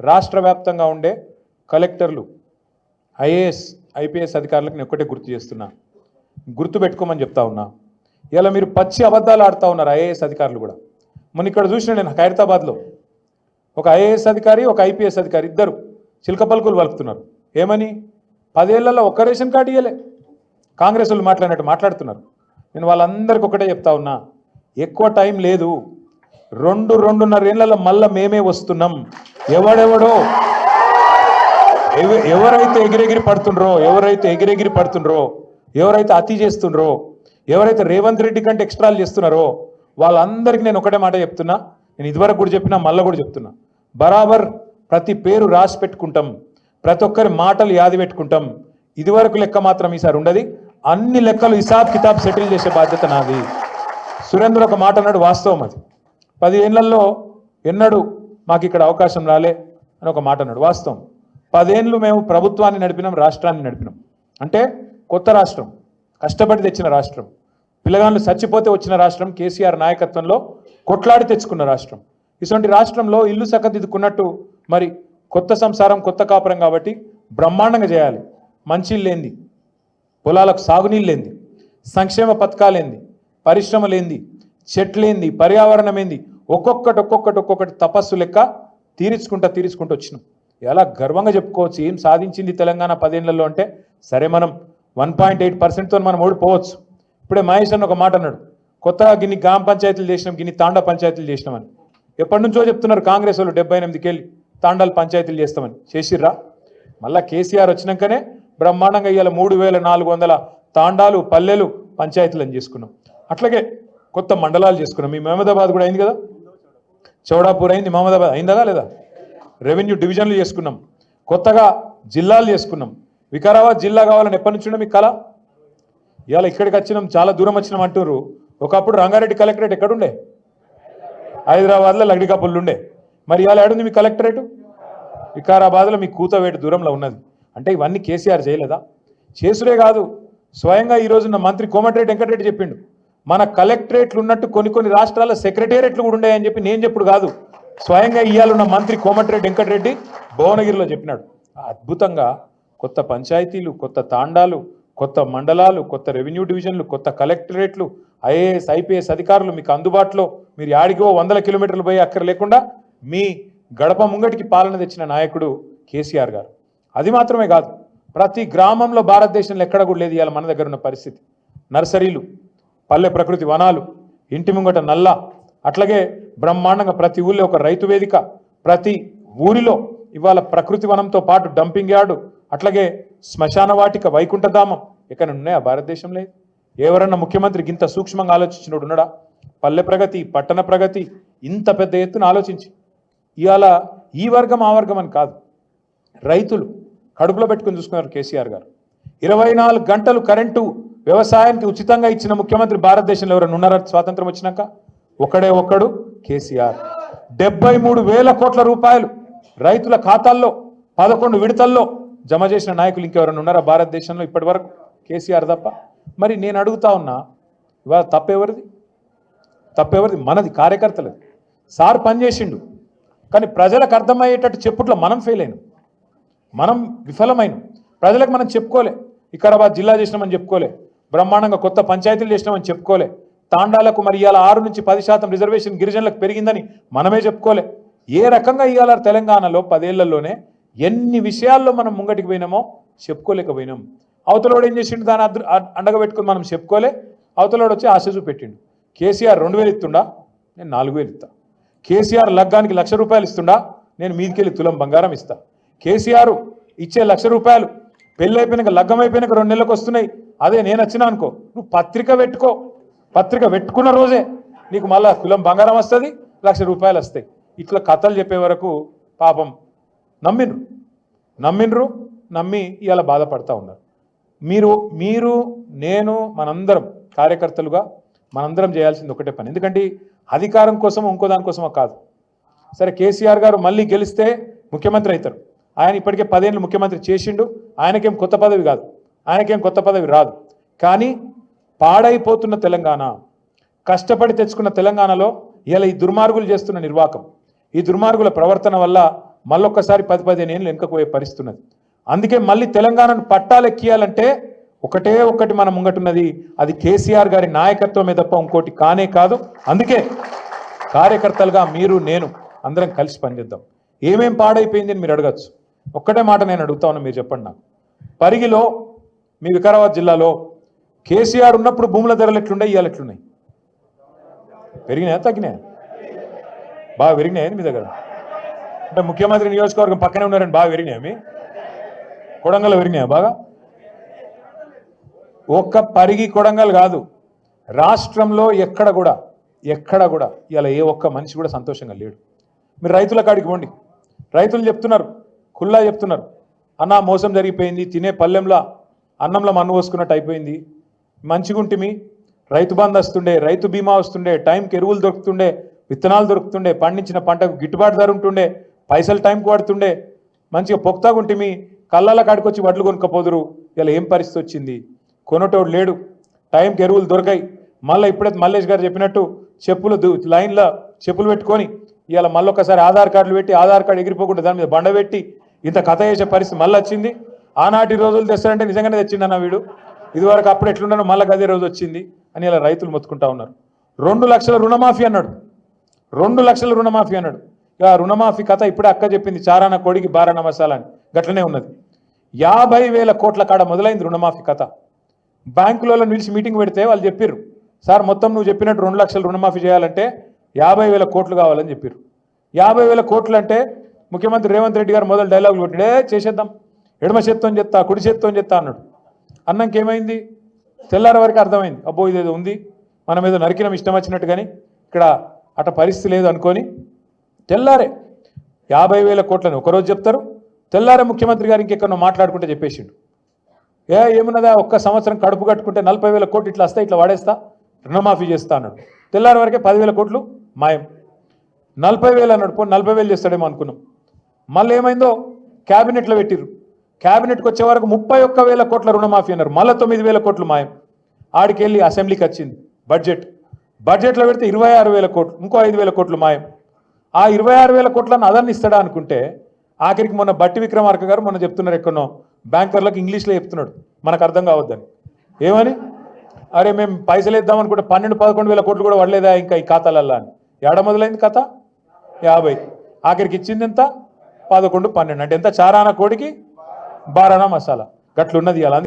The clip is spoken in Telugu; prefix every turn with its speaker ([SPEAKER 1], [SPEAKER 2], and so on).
[SPEAKER 1] రాష్ట్ర వ్యాప్తంగా ఉండే కలెక్టర్లు ఐఏఎస్ ఐపీఎస్ అధికారులకు నేను ఒకటే గుర్తు చేస్తున్నా. గుర్తు పెట్టుకోమని చెప్తా ఉన్నా. ఇలా మీరు పచ్చి అబద్ధాలు ఆడుతూ ఉన్నారు ఐఏఎస్ అధికారులు కూడా. మొన్న ఇక్కడ చూసిన నేను ఖైరతాబాద్లో ఒక ఐఏఎస్ అధికారి ఒక ఐపీఎస్ అధికారి ఇద్దరు చిలక పలుకులు వలుపుతున్నారు ఏమని? పదేళ్ళలో ఒక్క రేషన్ కార్డు ఇయ్యలే. కాంగ్రెస్ వాళ్ళు మాట్లాడినట్టు మాట్లాడుతున్నారు. నేను వాళ్ళందరికీ ఒకటే చెప్తా ఉన్నా. ఎక్కువ టైం లేదు. రెండు రెండున్నర ఏళ్ళలో మళ్ళీ మేమే వస్తున్నాం. ఎవడెవడో? ఎవ- ఎవరైతే ఎగిరెగిరి పడుతుండ్రో ఎవరైతే ఎగిరెగిరి పడుతుండ్రో ఎవరైతే అతి చేస్తుండ్రో ఎవరైతే రేవంత్ రెడ్డి కంటే ఎక్స్ట్రాలు చేస్తున్నారో వాళ్ళందరికీ నేను ఒకటే మాట చెప్తున్నా. నేను ఇదివరకు కూడా చెప్పినా మళ్ళీ కూడా చెప్తున్నా. బరాబర్ ప్రతి పేరు రాసి పెట్టుకుంటాం. ప్రతి ఒక్కరి మాటలు యాది పెట్టుకుంటాం. ఇదివరకు లెక్క మాత్రం ఈసారి ఉండదు. అన్ని లెక్కలు హిసాబ్ కితాబ్ సెటిల్ చేసే బాధ్యత నాది. సురేంద్ర ఒక మాట అన్నాడు వాస్తవం అది. పది ఏళ్ళలో ఎన్నడూ మాకు ఇక్కడ అవకాశం రాలే అని ఒక మాట అన్నాడు. వాస్తవం. పదేళ్ళు మేము ప్రభుత్వాన్ని నడిపినాం రాష్ట్రాన్ని నడిపినాం. అంటే కొత్త రాష్ట్రం కష్టపడి తెచ్చిన రాష్ట్రం పిల్లగాళ్ళు చచ్చిపోతే వచ్చిన రాష్ట్రం కేసీఆర్ నాయకత్వంలో కొట్లాడి తెచ్చుకున్న రాష్ట్రం. ఇటువంటి రాష్ట్రంలో ఇల్లు చక్కదిద్దుకున్నట్టు మరి కొత్త సంసారం కొత్త కాపురం కాబట్టి బ్రహ్మాండంగా చేయాలి. మంచి లేంది పొలాలకు సాగునీళ్ళేంది. సంక్షేమ పథకాలేంది. పరిశ్రమలేంది. చెట్లేంది. పర్యావరణం ఏంది ఒక్కొక్కటి ఒక్కొక్కటి ఒక్కొక్కటి తపస్సు లెక్క తీర్చుకుంటా తీర్చుకుంటూ వచ్చినాం. ఎలా గర్వంగా చెప్పుకోవచ్చు ఏం సాధించింది తెలంగాణ పదేళ్ళలో అంటే సరే మనం వన్ పాయింట్ ఎయిట్ పర్సెంట్తో మనం ఓడిపోవచ్చు. ఇప్పుడే మహేష్ అన్న ఒక మాట అన్నాడు కొత్తగా గిన్ని గ్రామ పంచాయతీలు చేసినాం గిన్ని తాండా పంచాయతీలు చేసినామని. ఎప్పటి నుంచో చెప్తున్నారు కాంగ్రెస్ వాళ్ళు డెబ్బై ఎనిమిదికి వెళ్ళి తాండాలు పంచాయతీలు చేస్తామని. చేసిర్రా? మళ్ళా కేసీఆర్ వచ్చినాకనే బ్రహ్మాండంగా ఇవాళ మూడు వేల నాలుగు వందల తాండాలు పల్లెలు పంచాయతీలను చేసుకున్నాం. అట్లాగే కొత్త మండలాలు చేసుకున్నాం. మీ మహమ్మదాబాద్ కూడా అయింది కదా? చౌడాపూర్ అయింది. మహమ్మదాబాద్ అయిందా లేదా? రెవెన్యూ డివిజన్లు చేసుకున్నాం. కొత్తగా జిల్లాలు చేసుకున్నాం. వికారాబాద్ జిల్లా కావాలని ఎప్పటి నుంచి మీ మీకు కళ? ఇవాళ ఇక్కడికి వచ్చినాం చాలా దూరం వచ్చినాం అంటున్నారు ఒకప్పుడు రంగారెడ్డి కలెక్టరేట్ ఎక్కడుండే? హైదరాబాద్లో లగ్డి కప్పులు ఉండే. మరి ఇవాళ ఏడుంది మీ కలెక్టరేట్? వికారాబాద్లో మీ కూతవేటి దూరంలో ఉన్నది. అంటే ఇవన్నీ కేసీఆర్ చేయలేదా? చేసుడే కాదు. స్వయంగా ఈ మంత్రి కోమటిరెడ్డి వెంకటరెడ్డి చెప్పిండు. మన కలెక్టరేట్లు ఉన్నట్టు కొన్ని కొన్ని రాష్ట్రాల సెక్రటేరియట్లు కూడా ఉన్నాయని చెప్పి నేను చెప్పుడు కాదు. స్వయంగా ఇయ్యాలన్న మంత్రి కోమటిరెడ్డి వెంకటరెడ్డి భువనగిరిలో చెప్పినాడు. అద్భుతంగా కొత్త పంచాయతీలు కొత్త తాండాలు కొత్త మండలాలు కొత్త రెవెన్యూ డివిజన్లు కొత్త కలెక్టరేట్లు ఐఏఎస్ ఐపీఎస్ అధికారులు మీకు అందుబాటులో మీరు యాడికో వందల కిలోమీటర్లు పోయి అక్కర లేకుండా మీ గడప ముంగటికి పాలన తెచ్చిన నాయకుడు కేసీఆర్ గారు. అది మాత్రమే కాదు ప్రతి గ్రామంలో భారతదేశంలో ఎక్కడ కూడా లేదు ఇవాళ మన దగ్గర ఉన్న పరిస్థితి. నర్సరీలు పల్లె ప్రకృతి వనాలు ఇంటి ముంగట నల్ల అట్లాగే బ్రహ్మాండంగా ప్రతి ఊళ్ళో ఒక రైతు వేదిక ప్రతి ఊరిలో ఇవాళ ప్రకృతి వనంతో పాటు డంపింగ్ యార్డు అట్లాగే శ్మశాన వాటిక వైకుంఠధామం ఎక్కడ ఉన్నాయా భారతదేశంలో ఎవరన్నా ముఖ్యమంత్రి ఇంత సూక్ష్మంగా ఆలోచించినోడు ఉన్నాడా? పల్లె ప్రగతి పట్టణ ప్రగతి ఇంత పెద్ద ఎత్తున ఆలోచించి. ఇవాళ ఈ వర్గం ఆ వర్గం అని కాదు. రైతులు కడుపులో పెట్టుకుని చూసుకున్నారు కేసీఆర్ గారు. ఇరవై నాలుగు గంటలు కరెంటు వ్యవసాయానికి ఉచితంగా ఇచ్చిన ముఖ్యమంత్రి భారతదేశంలో ఎవరైనా ఉన్నారా? స్వాతంత్రం వచ్చినాక? ఒకడే ఒక్కడు కేసీఆర్. డెబ్బై మూడు వేల కోట్ల రూపాయలు రైతుల ఖాతాల్లో పదకొండు విడతల్లో జమ చేసిన నాయకులు ఇంకెవరైనా ఉన్నారా భారతదేశంలో ఇప్పటి వరకు కేసీఆర్ తప్ప. మరి నేను అడుగుతా ఉన్నా ఇవాళ తప్పెవరిది? తప్పెవరిది? మనది కార్యకర్తలది. సార్ పనిచేసిండు కానీ ప్రజలకు అర్థమయ్యేటట్టు చెప్పుట్లో మనం ఫెయిల్ అయినాం. మనం విఫలమైన. ప్రజలకు మనం చెప్పుకోలే. వికారాబాద్ జిల్లా చేసినామని చెప్పుకోలే. బ్రహ్మాండంగా కొత్త పంచాయతీలు చేసినామని చెప్పుకోలే. తాండాలకు మరి ఇవాళ ఆరు నుంచి పది శాతం రిజర్వేషన్ గిరిజనులకు పెరిగిందని మనమే చెప్పుకోలే. ఏ రకంగా ఇవాళ తెలంగాణలో పదేళ్ళలోనే ఎన్ని విషయాల్లో మనం ముంగటికి పోయినామో చెప్పుకోలేకపోయినాం. అవతలోడు ఏం చేసిండు? దాని అద్రు- అ- అండగా పెట్టుకుని మనం చెప్పుకోలే. అవతలోడు వచ్చి ఆశ చూపెట్టిండు కేసీఆర్ రెండు వేలు ఇస్తుండా? నేను నాలుగు వేలు ఇస్తా. కేసీఆర్ లగ్గానికి లక్ష రూపాయలు ఇస్తుండా? నేను మీదికెళ్ళి తులం బంగారం ఇస్తా. కేసీఆర్ ఇచ్చే లక్ష రూపాయలు పెళ్ళి అయిపోయినాక లగ్గం అయిపోయినాక రెండు నెలలకు వస్తున్నాయి. అదే నేను వచ్చినా అనుకో నువ్వు పత్రిక పెట్టుకో. పత్రిక పెట్టుకున్న రోజే నీకు మళ్ళా కులం బంగారం వస్తుంది లక్ష రూపాయలు వస్తాయి. ఇట్లా కథలు చెప్పే వరకు పాపం నమ్మిండ్రు. నమ్మిండ్రు నమ్మి ఇవాళ బాధపడతా ఉన్నారు. మీరు మీరు నేను మనందరం కార్యకర్తలుగా మనందరం చేయాల్సింది ఒకటే పని. ఎందుకంటే అధికారం కోసం ఇంకో దానికోసమో కాదు. సరే కేసీఆర్ గారు మళ్ళీ గెలిస్తే ముఖ్యమంత్రి అవుతారు. ఆయన ఇప్పటికే పదేళ్ళు ముఖ్యమంత్రి చేసిండు. ఆయనకేం కొత్త పదవి కాదు. ఆయనకేం కొత్త పదవి రాదు. కానీ పాడైపోతున్న తెలంగాణ కష్టపడి తెచ్చుకున్న తెలంగాణలో ఇలా ఈ దుర్మార్గులు చేస్తున్న నిర్వాకం ఈ దుర్మార్గుల ప్రవర్తన వల్ల మళ్ళొక్కసారి పది పదిహేను ఏళ్ళు వెనుకపోయే పరిస్థితున్నది. అందుకే మళ్ళీ తెలంగాణను పట్టాలెక్కియాలంటే ఒకటే ఒకటి మన ముంగటున్నది అది కేసీఆర్ గారి నాయకత్వమే తప్ప ఇంకోటి కానే కాదు. అందుకే కార్యకర్తలుగా మీరు నేను అందరం కలిసి పనిచేద్దాం. ఏమేం పాడైపోయింది అని మీరు అడగచ్చు. ఒక్కటే మాట నేను అడుగుతా ఉన్నా మీరు చెప్పండి నాకు. పరిగిలో మీ వికారాబాద్ జిల్లాలో కేసీఆర్ ఉన్నప్పుడు భూముల ధరలు ఎట్లున్నాయి ఇవాళ ఎట్లున్నాయి? పెరిగినాయా తగ్గినాయా? బాగా పెరిగినాయా మీ దగ్గర? అంటే ముఖ్యమంత్రి నియోజకవర్గం పక్కనే ఉన్నారని బాగా పెరిగినాయా మీ? కొడంగల్ పెరిగినాయా బాగా? ఒక్క పరిగి కొడంగల్ కాదు రాష్ట్రంలో ఎక్కడ కూడా ఎక్కడ కూడా ఇలా ఏ ఒక్క మనిషి కూడా సంతోషంగా లేడు. మీరు రైతుల కాడికి పోండి. రైతులు చెప్తున్నారు కుల్లా చెప్తున్నారు అన్న మోసం జరిగిపోయింది తినే పల్లెంలో అన్నంలో మన్ను పోసుకున్నట్టు అయిపోయింది. మంచిగుంటిమి. రైతు బంధు వస్తుండే రైతు బీమా వస్తుండే టైంకి ఎరువులు దొరుకుతుండే విత్తనాలు దొరుకుతుండే పండించిన పంటకు గిట్టుబాటు ధర ఉంటుండే పైసలు టైంకి పడుతుండే మంచిగా పొక్తాగుంటిమి. కళ్ళల కాడికి వచ్చి వడ్లు కొనుక్కపోదురు. ఇలా ఏం పరిస్థితి వచ్చింది? కొనటోడు లేడు. టైంకి ఎరువులు దొరకాయి. మళ్ళీ ఇప్పుడైతే మల్లేష్ గారు చెప్పినట్టు చెప్పులు లైన్లో చెప్పులు పెట్టుకొని ఇవాళ మళ్ళీ ఒకసారి ఆధార్ కార్డులు పెట్టి ఆధార్ కార్డు ఎగిరిపోకుండా దాని మీద బండ పెట్టి ఇంత కథ చేసే పరిస్థితి మళ్ళీ వచ్చింది. ఆనాటి రోజులు తెస్తారంటే నిజంగానే తెచ్చిండన్న వీడు. ఇదివరకు అప్పుడు ఎట్లున్నానో మళ్ళీ అదే రోజు వచ్చింది అని ఇలా రైతులు మొత్తుకుంటా ఉన్నారు. రెండు లక్షల రుణమాఫీ అన్నాడు. రెండు లక్షల రుణమాఫీ అన్నాడు. ఇక రుణమాఫీ కథ ఇప్పుడే అక్క చెప్పింది చారాన కోడికి బారాన మసాలా అని. గట్లనే ఉన్నది. యాభై వేల కోట్ల కాడ మొదలైంది రుణమాఫీ కథ. బ్యాంకులలో నిలిచి మీటింగ్ పెడితే వాళ్ళు చెప్పారు సార్ మొత్తం నువ్వు చెప్పినట్టు రెండు లక్షలు రుణమాఫీ చేయాలంటే యాభై వేల కోట్లు కావాలని చెప్పారు యాభై వేల కోట్లు అంటే ముఖ్యమంత్రి రేవంత్ రెడ్డి గారు మొదలు డైలాగులు కొట్టిడే చేసేద్దాం. ఎడమ చేత్తో చెప్తా కుడి చేత్తో చెప్తా అన్నాడు. అన్నంకి ఏమైంది? తెల్లారి వరకు అర్థమైంది. అబ్బో ఇదేదో ఉంది. మనం ఏదో నరికినం ఇష్టం వచ్చినట్టు కానీ ఇక్కడ అట పరిస్థితి లేదు అనుకొని తెల్లారే యాభై వేల కోట్లని ఒకరోజు చెప్తారు. తెల్లారే ముఖ్యమంత్రి గారు ఇంకెక్కడో మాట్లాడుకుంటే చెప్పేసిండు. ఏ ఏమున్నదా? ఒక్క సంవత్సరం కడుపు కట్టుకుంటే నలభై వేల కోట్లు ఇట్లా వస్తా ఇట్లా వాడేస్తా? రుణమాఫీ చేస్తా అన్నాడు. తెల్లారి వరకే పదివేల కోట్లు మాయం. నలభై వేలు అన్నాడు. పో నలభై వేలు చేస్తాడేమో అనుకున్నాం. మళ్ళీ ఏమైందో? క్యాబినెట్లో పెట్టిర్రు. క్యాబినెట్కి వచ్చే వరకు ముప్పై ఒక్క వేల కోట్ల రుణమాఫీ అన్నారు. మళ్ళీ తొమ్మిది వేల కోట్లు మాయం. ఆడికి వెళ్ళి అసెంబ్లీకి వచ్చింది. బడ్జెట్ బడ్జెట్లో పెడితే ఇరవై ఆరు వేల కోట్లు ఇంకో ఐదు వేల కోట్లు మాయం. ఆ ఇరవై ఆరు వేల కోట్లను అదన్ని ఇస్తాడా అనుకుంటే ఆఖరికి మొన్న బట్టి విక్రమార్క గారు మొన్న చెప్తున్నారు ఎక్కడో బ్యాంకర్లకు ఇంగ్లీష్లో చెప్తున్నాడు. మనకు అర్థం కావద్దని. ఏమని? అరే మేము పైసలు ఇద్దాం అనుకుంటే పన్నెండు పదకొండు వేల కోట్లు కూడా పడలేదా ఇంకా ఈ ఖాతాలల్లా అని. ఏడ మొదలైంది కథ యాభై. ఆఖరికి ఇచ్చింది ఎంత? పదకొండు పన్నెండు. అంటే ఎంత? చారాన కోడికి? బారానా మసాలా. గట్లున్నది అలా